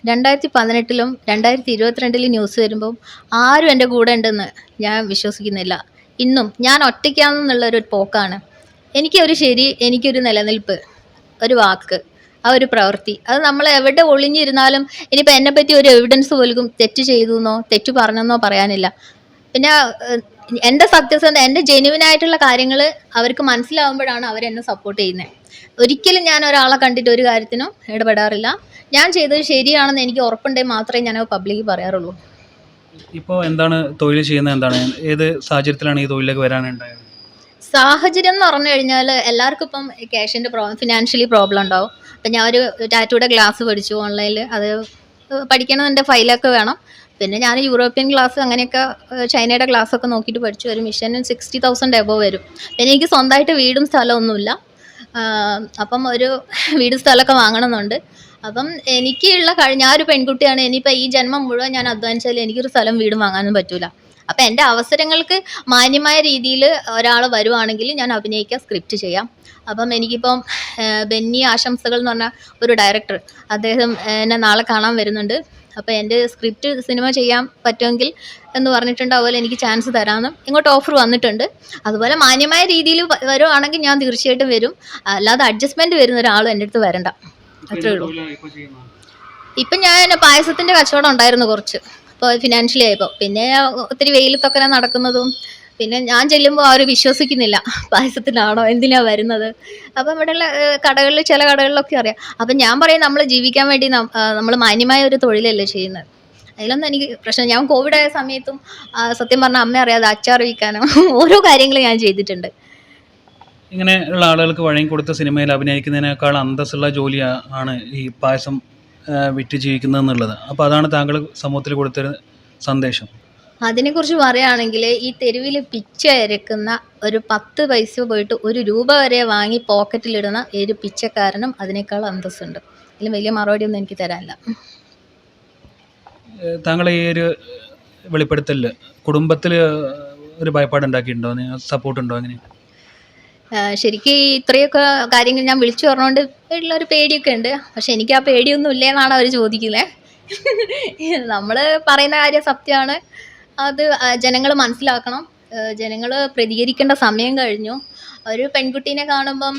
രണ്ടായിരത്തി പതിനെട്ടിലും രണ്ടായിരത്തി ഇരുപത്തിരണ്ടിലും ന്യൂസ് വരുമ്പോൾ ആരും എന്റെ കൂടെ ഉണ്ടെന്ന് ഞാൻ വിശ്വസിക്കുന്നില്ല. ഇന്നും ഞാൻ ഒറ്റയ്ക്കാണെന്നുള്ളൊരു പോക്കാണ്. എനിക്കൊരു ശരി എനിക്കൊരു നിലനിൽപ്പ് ഒരു വാക്ക്. ആ ഒരു പ്രവൃത്തി. അത് നമ്മൾ എവിടെ ഒളിഞ്ഞിരുന്നാലും ഇനിയിപ്പോൾ എന്നെപ്പറ്റി ഒരു എവിഡൻസ് പോലും തെറ്റ് ചെയ്തു എന്നോ തെറ്റ് പറഞ്ഞെന്നോ പറയാനില്ല. പിന്നെ എന്റെ സത്യസന്ധ എന്റെ ജെന്യുവൻ ആയിട്ടുള്ള കാര്യങ്ങൾ അവർക്ക് മനസ്സിലാവുമ്പോഴാണ് അവരെന്നെ സപ്പോർട്ട് ചെയ്യുന്നത് ഒരിക്കലും ഞാൻ ഒരാളെ കണ്ടിട്ട് ഒരു കാര്യത്തിനും ഇടപെടാറില്ല. ഞാൻ ചെയ്തത് ശരിയാണെന്ന് എനിക്ക് ഉറപ്പുണ്ടെങ്കിൽ മാത്രമേ ഞാൻ പബ്ലിക് പറയാറുള്ളൂ. ഇപ്പോൾ എന്താണ് തൊഴിൽ ചെയ്യുന്നത്? എന്താണ്? ഏത് സാഹചര്യത്തിലാണ് ഈ തൊഴിലേക്ക് വരാനുണ്ടായത്? സാഹചര്യം എന്ന് പറഞ്ഞു കഴിഞ്ഞാൽ എല്ലാവർക്കും ഇപ്പം ക്യാഷിന്റെ പ്രോബ്ലം ഫിനാൻഷ്യലി പ്രോബ്ലം ഉണ്ടാവും. അപ്പം ഞാൻ ഒരു ടാറ്റൂടെ ക്ലാസ് പഠിച്ചു ഓൺലൈനിൽ അത് പഠിക്കണമെന്റെ ഫയലൊക്കെ വേണം. പിന്നെ ഞാൻ യൂറോപ്യൻ ക്ലാസ് അങ്ങനെയൊക്കെ ചൈനയുടെ ക്ലാസ് ഒക്കെ നോക്കിയിട്ട് പഠിച്ചു. ഒരു മിഷൻ സിക്സ്റ്റി തൗസൻഡ് എബോ വരും. പിന്നെ എനിക്ക് സ്വന്തമായിട്ട് വീടും സ്ഥലമൊന്നുമില്ല. അപ്പം ഒരു വീട് സ്ഥലമൊക്കെ വാങ്ങണമെന്നുണ്ട് അപ്പം എനിക്കുള്ള കഴി ആ ഒരു പെൺകുട്ടിയാണ്. ഇനിയിപ്പോൾ ഈ ജന്മം മുഴുവൻ ഞാൻ അധ്വാനിച്ചാൽ എനിക്കൊരു സ്ഥലം വീടും വാങ്ങാനൊന്നും പറ്റൂല. അപ്പം എന്റെ അവസരങ്ങൾക്ക് മാന്യമായ രീതിയിൽ ഒരാൾ വരുവാണെങ്കിൽ ഞാൻ അഭിനയിക്കാൻ സ്ക്രിപ്റ്റ് ചെയ്യാം. അപ്പം എനിക്കിപ്പം ബെന്നി ആശംസകൾ എന്ന് പറഞ്ഞ ഒരു ഡയറക്ടർ അദ്ദേഹം എന്നെ നാളെ കാണാൻ വരുന്നുണ്ട്. അപ്പോൾ എന്റെ സ്ക്രിപ്റ്റ് സിനിമ ചെയ്യാൻ പറ്റുമെങ്കിൽ എന്ന് പറഞ്ഞിട്ടുണ്ട് അതുപോലെ എനിക്ക് ചാൻസ് തരാമെന്നും ഇങ്ങോട്ട് ഓഫർ വന്നിട്ടുണ്ട്. അതുപോലെ മാന്യമായ രീതിയിൽ വരുവാണെങ്കിൽ ഞാൻ തീർച്ചയായിട്ടും വരും. അല്ലാതെ അഡ്ജസ്റ്റ്മെന്റ് വരുന്ന ഒരാളും എന്റെ അടുത്ത് വരണ്ട. അത്രേ ഉള്ളൂ. ഇപ്പം ഞാൻ പായസത്തിന്റെ കച്ചവടം ഉണ്ടായിരുന്നു കുറച്ച്. ഫിനാൻഷ്യലി ആയപ്പോൾ പിന്നെ ഒത്തിരി വെയിലത്തൊക്കെ നടക്കുന്നതും പിന്നെ ഞാൻ ചെല്ലുമ്പോൾ അവർ വിശ്വസിക്കുന്നില്ല. പായസത്തിനാണോ എന്തിനാ വരുന്നത്? അപ്പം ഇവിടെയുള്ള കടകളിൽ ചില കടകളിലൊക്കെ അറിയാം. അപ്പം ഞാൻ പറയും നമ്മൾ ജീവിക്കാൻ വേണ്ടി നമ്മൾ മാന്യമായ ഒരു തൊഴിലല്ലേ ചെയ്യുന്നത്? അതിലൊന്നും എനിക്ക് പ്രശ്നം ഞാൻ കോവിഡ് ആയ സമയത്തും സത്യം പറഞ്ഞാൽ അമ്മ അറിയാതെ അച്ചാർ വിൽക്കാനോ ഓരോ കാര്യങ്ങളും ഞാൻ ചെയ്തിട്ടുണ്ട്. ഇങ്ങനെയുള്ള ആളുകൾക്ക് വഴങ്ങി കൊടുത്ത സിനിമയിൽ അഭിനയിക്കുന്നതിനേക്കാൾ അന്തസ്സുള്ള ജോലിയാണ് ഈ പായസം വിറ്റ് ജീവിക്കുന്നത് എന്നുള്ളത്. അപ്പോൾ അതാണ് താങ്കൾ സമൂഹത്തിൽ കൊടുത്തൊരു സന്ദേശം. അതിനെക്കുറിച്ച് പറയുകയാണെങ്കിൽ ഈ തെരുവിൽ പിച്ച ഇരക്കുന്ന ഒരു പത്ത് പൈസ പോയിട്ട് ഒരു രൂപ വരെ വാങ്ങി പോക്കറ്റിലിടുന്ന ഒരു പിച്ചക്കാരനും അതിനേക്കാൾ അന്തസ്സുണ്ട്. ഇതിൽ വലിയ മറുപടി ഒന്നും എനിക്ക് തരാനില്ല. താങ്കൾ ഈ ഒരു വെളിപ്പെടുത്തലിൽ കുടുംബത്തിൽ ഒരു ഭയപ്പാടുണ്ടാക്കിയിട്ടുണ്ടോ? സപ്പോർട്ട് ഉണ്ടോ? അങ്ങനെ ശരിക്കും ഇത്രയൊക്കെ കാര്യങ്ങൾ ഞാൻ വിളിച്ചു പറഞ്ഞുകൊണ്ട് ഉള്ള ഒരു പേടിയൊക്കെ ഉണ്ട്. പക്ഷെ എനിക്ക് ആ പേടിയൊന്നും ഇല്ലേന്നാണ് അവർ ചോദിക്കുന്നത് നമ്മൾ പറയുന്ന കാര്യം സത്യമാണ്. അത് ജനങ്ങൾ മനസ്സിലാക്കണം. ജനങ്ങൾ പ്രതികരിക്കേണ്ട സമയം കഴിഞ്ഞു. ഒരു പെൺകുട്ടീനെ കാണുമ്പം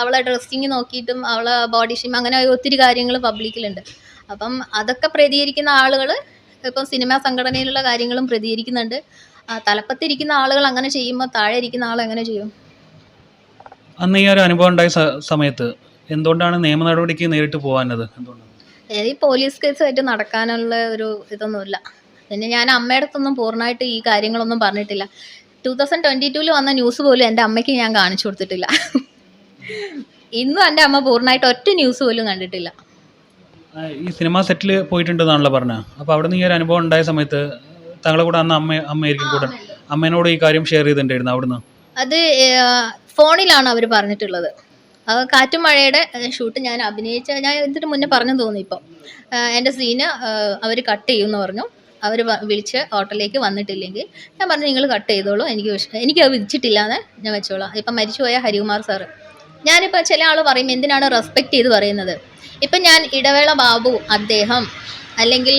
അവളെ ഡ്രസ്സിങ് നോക്കിയിട്ടും അവളെ ബോഡി ഷീം അങ്ങനെ ഒത്തിരി കാര്യങ്ങൾ പബ്ലിക്കിലുണ്ട്. അപ്പം അതൊക്കെ പ്രതികരിക്കുന്ന ആളുകൾ ഇപ്പം സിനിമാ സംഘടനയിലുള്ള കാര്യങ്ങളും പ്രതികരിക്കുന്നുണ്ട്. തലപ്പത്തിരിക്കുന്ന ആളുകൾ അങ്ങനെ ചെയ്യുമ്പോൾ താഴെ ഇരിക്കുന്ന ആൾ എങ്ങനെ ചെയ്യും? അന്ന് ഈ ഒരു അനുഭവം ഉണ്ടായ സമയത്ത് എന്തുകൊണ്ടാണ് നിയമ നടപടിക്ക് നേരിട്ട് പോകാനത് എന്തുകൊണ്ടാണ്? ഈ പോലീസ് കേസുമായിട്ട് നടക്കാനുള്ള ഒരു ഇതൊന്നുമില്ല. പിന്നെ ഞാൻ അമ്മയുടെ അടുത്തൊന്നും പൂർണമായിട്ട് ഈ കാര്യങ്ങളൊന്നും പറഞ്ഞിട്ടില്ല. ടൂ തൗസൻഡ് ട്വന്റി ടൂവിൽ വന്ന ന്യൂസ് പോലും എന്റെ അമ്മയ്ക്ക് ഞാൻ കാണിച്ചു കൊടുത്തിട്ടില്ല. ഇന്നും എന്റെ അമ്മ പൂർണമായിട്ട് ഒറ്റ ന്യൂസ് പോലും കണ്ടിട്ടില്ല. ഈ സിനിമ സെറ്റിൽ പോയിട്ടുണ്ടെന്നാണല്ലോ പറഞ്ഞത് അപ്പോൾ അവിടെ നിന്ന് ഈ ഒരു അനുഭവം ഉണ്ടായ സമയത്ത് താങ്കളെ കൂടെ അന്ന് അമ്മ അമ്മയായിരിക്കും കൂടെ അമ്മേനോട് ഈ കാര്യം ഷെയർ ചെയ്തിട്ടുണ്ടായിരുന്നു അവിടുന്ന്? അത് ഫോണിലാണ് അവർ പറഞ്ഞിട്ടുള്ളത്. കാറ്റും മഴയുടെ ഷൂട്ട് ഞാൻ അഭിനയിച്ച ഞാൻ ഇതിന് മുന്നേ പറഞ്ഞു തോന്നി ഇപ്പം. എന്റെ സീന് അവർ കട്ട് ചെയ്യുമെന്ന് പറഞ്ഞു. അവർ വിളിച്ച് ഹോട്ടലിലേക്ക് വന്നിട്ടില്ലെങ്കിൽ ഞാൻ പറഞ്ഞു നിങ്ങൾ കട്ട് ചെയ്തോളൂ. എനിക്ക് എനിക്ക് അത് വിധിച്ചിട്ടില്ല എന്ന് ഞാൻ വെച്ചോളാം. ഇപ്പം മരിച്ചുപോയ ഹരികുമാർ സാറ്. ഞാനിപ്പോൾ ചില ആൾ പറയും എന്തിനാണ് റെസ്പെക്റ്റ് ചെയ്ത് പറയുന്നത്? ഇപ്പം ഞാൻ ഇടവേള ബാബു അദ്ദേഹം അല്ലെങ്കിൽ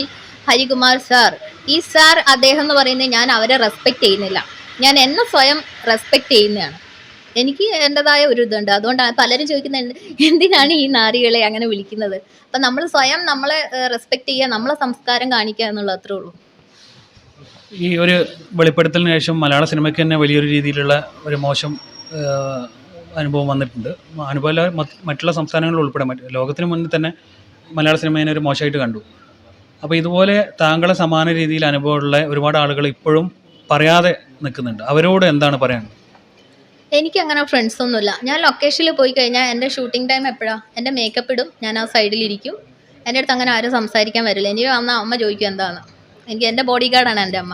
ഹരികുമാർ സാർ ഈ സാർ അദ്ദേഹം എന്ന് പറയുന്നത് ഞാൻ അവരെ റെസ്പെക്റ്റ് ചെയ്യുന്നില്ല. ഞാൻ എന്നെ സ്വയം റെസ്പെക്റ്റ് ചെയ്യുന്നതാണ്. എനിക്ക് എന്റെതായ ഒരു ഇതുണ്ട്. അതുകൊണ്ടാണ് പലരും ചോദിക്കുന്നുണ്ട് എന്തിനാണ് ഈ നാരികളെ അങ്ങനെ വിളിക്കുന്നത്? അപ്പം നമ്മൾ സ്വയം നമ്മളെ റെസ്പെക്ട് ചെയ്യുക നമ്മളെ സംസ്കാരം കാണിക്കുക എന്നുള്ളത് അത്രേ ഉള്ളൂ. ഈ ഒരു വെളിപ്പെടുത്തലിന് ശേഷം മലയാള സിനിമയ്ക്ക് തന്നെ വലിയൊരു രീതിയിലുള്ള ഒരു മോശം അനുഭവം വന്നിട്ടുണ്ട്. അനുഭവം മറ്റുള്ള സംസ്ഥാനങ്ങളിൽ ഉൾപ്പെടെ ലോകത്തിന് മുന്നിൽ തന്നെ മലയാള സിനിമയെ ഒരു മോശമായിട്ട് കണ്ടു. അപ്പോൾ ഇതുപോലെ താങ്കളെ സമാന രീതിയിൽ അനുഭവമുള്ള ഒരുപാട് ആളുകൾ ഇപ്പോഴും പറയാതെ നിൽക്കുന്നുണ്ട്. അവരോട് എന്താണ് പറയാനുള്ളത്? എനിക്കങ്ങനെ ഫ്രണ്ട്സൊന്നുമില്ല ഞാൻ ലൊക്കേഷനിൽ പോയി കഴിഞ്ഞാൽ എന്റെ ഷൂട്ടിംഗ് ടൈം എപ്പോഴാണ് എന്റെ മേക്കപ്പ് ഇടും. ഞാൻ ആ സൈഡിലിരിക്കും എന്റെ അടുത്ത് അങ്ങനെ ആരും സംസാരിക്കാൻ വരില്ല. എനിക്ക് വന്ന അമ്മ ചോദിക്കും എന്താണ്? എനിക്ക് എന്റെ ബോഡി ഗാർഡാണ് എന്റെ അമ്മ.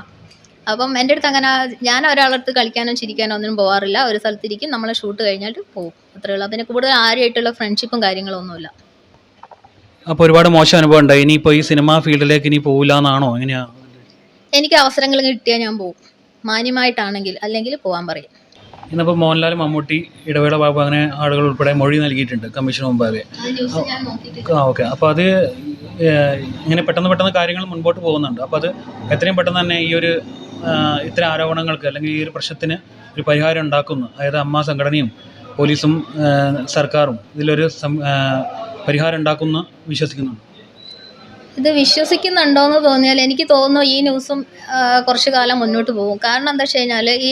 അപ്പം എന്റെ അടുത്ത് അങ്ങനെ ഞാൻ ഒരാളടുത്ത് കളിക്കാനോ ചിരിക്കാനോ ഒന്നും പോകാറില്ല ഒരു സ്ഥലത്തിരിക്കും നമ്മൾ ഷൂട്ട് കഴിഞ്ഞിട്ട് പോകും അത്രേ ഉള്ളൂ. പിന്നെ കൂടുതൽ ആരുമായിട്ടുള്ള ഫ്രണ്ട്ഷിപ്പും കാര്യങ്ങളൊന്നുമില്ല അപ്പോൾ ഒരുപാട് മോശം അനുഭവം ഉണ്ടായി. ഇനിയിപ്പോൾ ഈ സിനിമാ ഫീൽഡിലേക്ക് ഇനി പോകില്ല എന്നാണോ? എങ്ങനെയാണ് എനിക്ക് അവസരങ്ങൾ കിട്ടിയാൽ ഞാൻ പോകും മാന്യമായിട്ടാണെങ്കിൽ അല്ലെങ്കിൽ പോകാൻ പറയും. ഇന്നിപ്പോൾ മോഹൻലാൽ മമ്മൂട്ടി ഇടവേള ബാബു അങ്ങനെ ആളുകൾ ഉൾപ്പെടെ മൊഴി നൽകിയിട്ടുണ്ട് കമ്മീഷന് മുമ്പാകെ. ആ ഓക്കെ. അപ്പോൾ അത് ഇങ്ങനെ പെട്ടെന്ന് പെട്ടെന്ന് കാര്യങ്ങൾ മുൻപോട്ട് പോകുന്നുണ്ട്. അപ്പോൾ അത് എത്രയും പെട്ടെന്ന് തന്നെ ഈ ഒരു ഇത്തരം ആരോപണങ്ങൾക്ക് അല്ലെങ്കിൽ ഈ ഒരു പ്രശ്നത്തിന് ഒരു പരിഹാരം ഉണ്ടാക്കുന്നു. അതായത് അമ്മ സംഘടനയും പോലീസും സർക്കാരും ഇതിലൊരു പരിഹാരം ഉണ്ടാക്കുമെന്ന് വിശ്വസിക്കുന്നുണ്ട്. ഇത് വിശ്വസിക്കുന്നുണ്ടോ എന്ന് തോന്നിയാൽ എനിക്ക് തോന്നുന്നു ഈ ന്യൂസും കുറച്ച് കാലം മുന്നോട്ട് പോകും. കാരണം എന്താ വെച്ച് കഴിഞ്ഞാൽ ഈ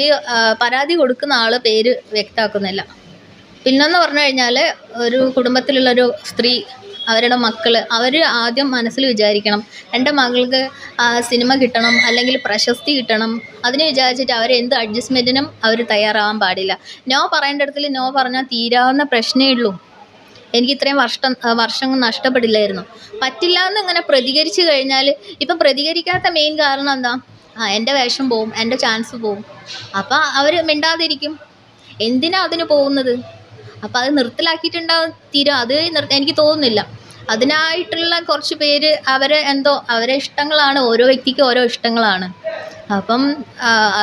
പരാതി കൊടുക്കുന്ന ആൾ പേര് വ്യക്തമാക്കുന്നില്ല. പിന്നെന്ന് പറഞ്ഞു കഴിഞ്ഞാൽ ഒരു കുടുംബത്തിലുള്ളൊരു സ്ത്രീ അവരുടെ മക്കൾ അവർ ആദ്യം മനസ്സിൽ വിചാരിക്കണം. എന്റെ മകൾക്ക് സിനിമ കിട്ടണം അല്ലെങ്കിൽ പ്രശസ്തി കിട്ടണം. അതിന് വിചാരിച്ചിട്ട് അവർ എന്ത് അഡ്ജസ്റ്റ്മെന്റിനും അവർ തയ്യാറാവാൻ പാടില്ല. നോ പറയേണ്ട ഇടത്തിൽ നോ പറഞ്ഞാൽ തീരാവുന്ന പ്രശ്നമേ ഉള്ളൂ. എനിക്ക് ഇത്രയും വർഷം വർഷം നഷ്ടപ്പെടില്ലായിരുന്നു. പറ്റില്ല എന്ന് ഇങ്ങനെ പ്രതികരിച്ചു കഴിഞ്ഞാൽ ഇപ്പം പ്രതികരിക്കാത്ത മെയിൻ കാരണം എന്താ? ആ എന്റെ വേഷം പോവും എന്റെ ചാൻസ് പോവും. അപ്പം അവർ മിണ്ടാതിരിക്കും. എന്തിനാ അതിന് പോകുന്നത്? അപ്പം അത് നിർത്തലാക്കിയിട്ടുണ്ടാവും തീരും? അത് എനിക്ക് തോന്നുന്നില്ല. അതിനായിട്ടുള്ള കുറച്ച് പേര് അവരെ എന്തോ അവരെ ഇഷ്ടങ്ങളാണ്. ഓരോ വ്യക്തിക്കും ഓരോ ഇഷ്ടങ്ങളാണ്. അപ്പം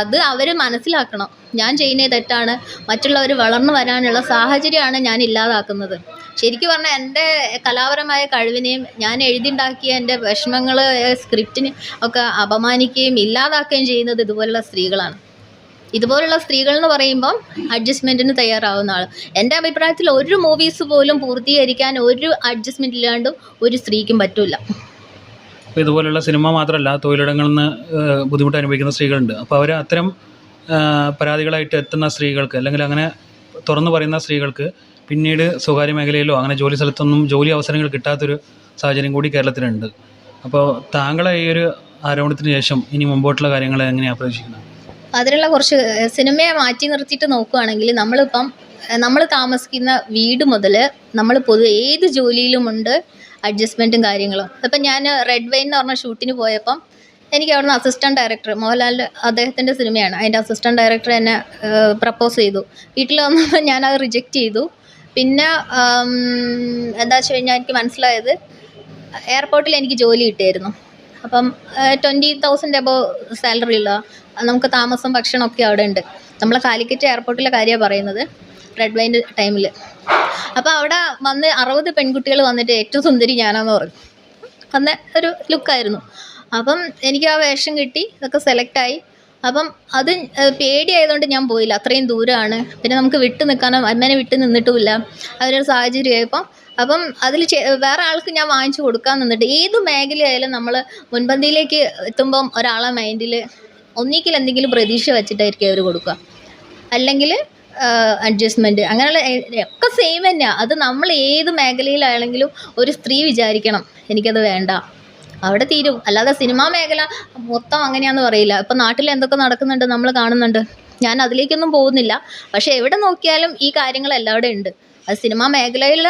അത് അവർ മനസ്സിലാക്കണം. ഞാൻ ചെയ്യുന്നത് തെറ്റാണ്. മറ്റുള്ളവർ വളർന്നു വരാനുള്ള സാഹചര്യമാണ് ഞാൻ ഇല്ലാതാക്കുന്നത്. ശരിക്കും പറഞ്ഞാൽ എന്റെ കലാപരമായ കഴിവിനെയും ഞാൻ എഴുതിയുണ്ടാക്കിയ എന്റെ വിഷമങ്ങൾ സ്ക്രിപ്റ്റിന് ഒക്കെ അപമാനിക്കുകയും ഇല്ലാതാക്കുകയും ചെയ്യുന്നത് ഇതുപോലുള്ള സ്ത്രീകളാണ്. ഇതുപോലുള്ള സ്ത്രീകൾ എന്ന് പറയുമ്പം അഡ്ജസ്റ്റ്മെന്റിന് തയ്യാറാവുന്ന ആൾ എന്റെ അഭിപ്രായത്തിൽ ഒരു മൂവീസ് പോലും പൂർത്തീകരിക്കാൻ ഒരു അഡ്ജസ്റ്റ്മെന്റ് ഇല്ലാണ്ടും ഒരു സ്ത്രീക്കും പറ്റില്ല അപ്പോൾ ഇതുപോലുള്ള സിനിമ മാത്രമല്ല തൊഴിലിടങ്ങളിൽ നിന്ന് ബുദ്ധിമുട്ട് അനുഭവിക്കുന്ന സ്ത്രീകളുണ്ട്. അപ്പോൾ അവർ അത്തരം പരാതികളായിട്ട് എത്തുന്ന സ്ത്രീകൾക്ക് അല്ലെങ്കിൽ അങ്ങനെ തുറന്നു പറയുന്ന സ്ത്രീകൾക്ക് പിന്നീട് സ്വകാര്യ മേഖലയിലോ അങ്ങനെ ജോലി സ്ഥലത്തൊന്നും ജോലി അവസരങ്ങൾ കിട്ടാത്തൊരു സാഹചര്യം കൂടി കേരളത്തിലുണ്ട്. അപ്പോൾ താങ്കളെ ഈ ഒരു ആരോപണത്തിന് ശേഷം ഇനി മുമ്പോട്ടുള്ള കാര്യങ്ങൾ എങ്ങനെയാണ് പ്രതീക്ഷിക്കുന്നത്? അതിനുള്ള കുറച്ച് സിനിമയെ മാറ്റി നിർത്തിയിട്ട് നോക്കുകയാണെങ്കിൽ നമ്മളിപ്പം നമ്മൾ താമസിക്കുന്ന വീട് മുതൽ നമ്മൾ പൊതു ഏത് ജോലിയിലുമുണ്ട് അഡ്ജസ്റ്റ്മെന്റും കാര്യങ്ങളും. ഇപ്പം ഞാൻ റെഡ് വൈൻ എന്ന് പറഞ്ഞ ഷൂട്ടിന് പോയപ്പം എനിക്ക് അവിടുന്ന് അസിസ്റ്റന്റ് ഡയറക്ടർ മോഹൻലാലിന്റെ അദ്ദേഹത്തിന്റെ സിനിമയാണ്. അതിന്റെ അസിസ്റ്റന്റ് ഡയറക്ടർ എന്നെ പ്രപ്പോസ് ചെയ്തു. വീട്ടിൽ വന്നപ്പോൾ ഞാനത് റിജക്റ്റ് ചെയ്തു. പിന്നെ എന്താ വെച്ച് കഴിഞ്ഞാൽ എനിക്ക് മനസ്സിലായത് എയർപോർട്ടിൽ എനിക്ക് ജോലി കിട്ടിയായിരുന്നു. അപ്പം ട്വന്റി തൗസൻഡ് എബോ സാലറി ഉള്ള നമുക്ക് താമസം ഭക്ഷണമൊക്കെ അവിടെ ഉണ്ട്. നമ്മളെ കാലിക്കറ്റ് എയർപോർട്ടിലെ കാര്യമാണ് പറയുന്നത് റെഡ് വൈന്റെ ടൈമിൽ അപ്പോൾ അവിടെ വന്ന് അറുപത് പെൺകുട്ടികൾ വന്നിട്ട് ഏറ്റവും സുന്ദരി ഞാനാന്ന് പറഞ്ഞു. വന്ന ഒരു ലുക്കായിരുന്നു അപ്പം എനിക്ക് ആ വേഷം കിട്ടി ഇതൊക്കെ സെലക്റ്റായി അപ്പം അത് പേടിയായതുകൊണ്ട് ഞാൻ പോയില്ല. അത്രയും ദൂരമാണ് പിന്നെ നമുക്ക് വിട്ടു നിൽക്കാനോ അമ്മേനെ വിട്ടു നിന്നിട്ടുമില്ല. അവരൊരു സാഹചര്യമായപ്പം. അപ്പം അതിൽ വേറെ ആൾക്ക് ഞാൻ വാങ്ങിച്ചു കൊടുക്കാൻ നിന്നിട്ട് ഏത് മേഖലയായാലും നമ്മൾ മുൻപന്തിയിലേക്ക് എത്തുമ്പം ഒരാളെ മൈൻഡിൽ ഒന്നിക്കിൽ എന്തെങ്കിലും പ്രതീക്ഷ വെച്ചിട്ടായിരിക്കും അവർ കൊടുക്കുക. അല്ലെങ്കിൽ അഡ്ജസ്റ്റ്മെന്റ് അങ്ങനെയുള്ള ഒക്കെ സെയിം തന്നെയാണ് അത് നമ്മൾ ഏത് മേഖലയിലാണെങ്കിലും ഒരു സ്ത്രീ വിചാരിക്കണം. എനിക്കത് വേണ്ട. അവിടെ തീരും. അല്ലാതെ സിനിമാ മേഖല മൊത്തം അങ്ങനെയാന്ന് പറയില്ല. ഇപ്പം നാട്ടിൽ എന്തൊക്കെ നടക്കുന്നുണ്ട് നമ്മൾ കാണുന്നുണ്ട്. ഞാൻ അതിലേക്കൊന്നും പോകുന്നില്ല. പക്ഷേ എവിടെ നോക്കിയാലും ഈ കാര്യങ്ങൾ എല്ലാവിടെ ഉണ്ട്. അത് സിനിമാ മേഖലയിൽ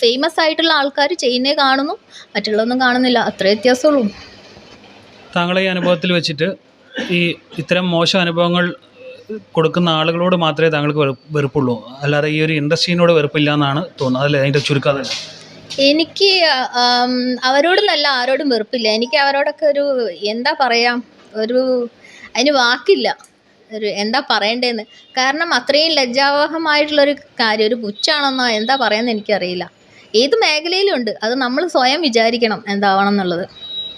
ഫേമസ് ആയിട്ടുള്ള ആൾക്കാർ ചെയ്യുന്നേ കാണുന്നു. മറ്റുള്ളതൊന്നും കാണുന്നില്ല. അത്ര വ്യത്യാസമുള്ളൂ. താങ്കളെ ഈ അനുഭവത്തിൽ വെച്ചിട്ട് ഈ ഇത്തരം മോശം അനുഭവങ്ങൾ കൊടുക്കുന്ന ആളുകളോട് മാത്രമേ താങ്കൾക്ക് വെറു വെറുപ്പുള്ളൂ. അല്ലാതെ ഈ ഒരു ഇൻഡസ്ട്രീനോട് വെറുപ്പില്ല എന്നാണ് തോന്നുന്നത്. അതല്ലേ? അതിന്റെ ചുരുക്കാതെ എനിക്ക് അവരോട് നല്ല ആരോടും വെറുപ്പില്ല. എനിക്ക് അവരോടൊക്കെ ഒരു എന്താ പറയാ ഒരു അതിന് വാക്കില്ല. ഒരു എന്താ പറയണ്ടേന്ന്. കാരണം അത്രയും ലജ്ജാവഹമായിട്ടുള്ളൊരു കാര്യം ഒരു പുച്ഛാണെന്നോ എന്താ പറയാന്ന് എനിക്കറിയില്ല. ഏത് മേഖലയിലും ഉണ്ട് അത് നമ്മൾ സ്വയം വിചാരിക്കണം എന്താവണം എന്നുള്ളത്.